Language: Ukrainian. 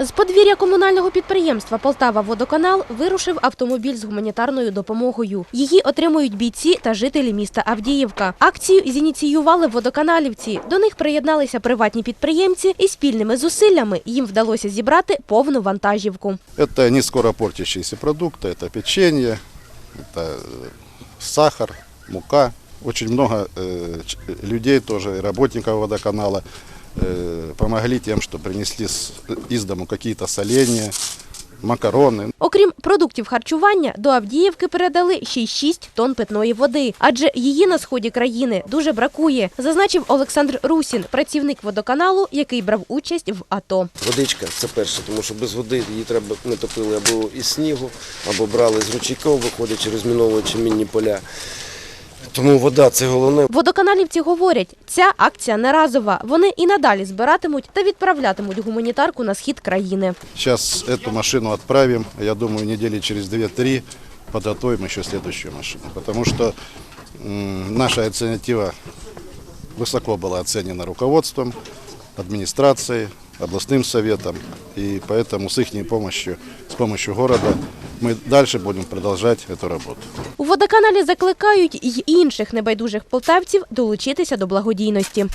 З подвір'я комунального підприємства Полтава Водоканал вирушив автомобіль з гуманітарною допомогою. Її отримують бійці та жителі міста Авдіївка. Акцію зініціювали водоканалівці. До них приєдналися приватні підприємці, і спільними зусиллями їм вдалося зібрати повну вантажівку. Это не скоропортящиеся продукты, это печенье, это э, сахар, мука. Очень много э, ч- людей тоже, и работников водоканала э, помогли тем, что принесли из дому какие-то соленья, макароны. Окрім продуктів харчування, до Авдіївки передали ще й 6 тонн питної води, адже її на сході країни дуже бракує, зазначив Олександр Русін, працівник водоканалу, який брав участь в АТО. Водичка це перше, тому що без води її треба ми топили або із снігу, або брали з ручейків, виходячи розміновуючи мінні поля. Тому вода це головне. Водоканалівці говорять, ця акція не разова. Вони і надалі збиратимуть та відправлятимуть гуманітарку на схід країни. Сейчас эту машину отправим, я думаю, недели через 2-3 подготовим еще следующую машину. Потому что м, наша инициатива высоко была оценена руководством, администрацией, областным советом. И поэтому с их помощью, с помощью города мы дальше будем продолжать эту работу. У водоканалі закликають й інших небайдужих полтавців долучитися до благодійності.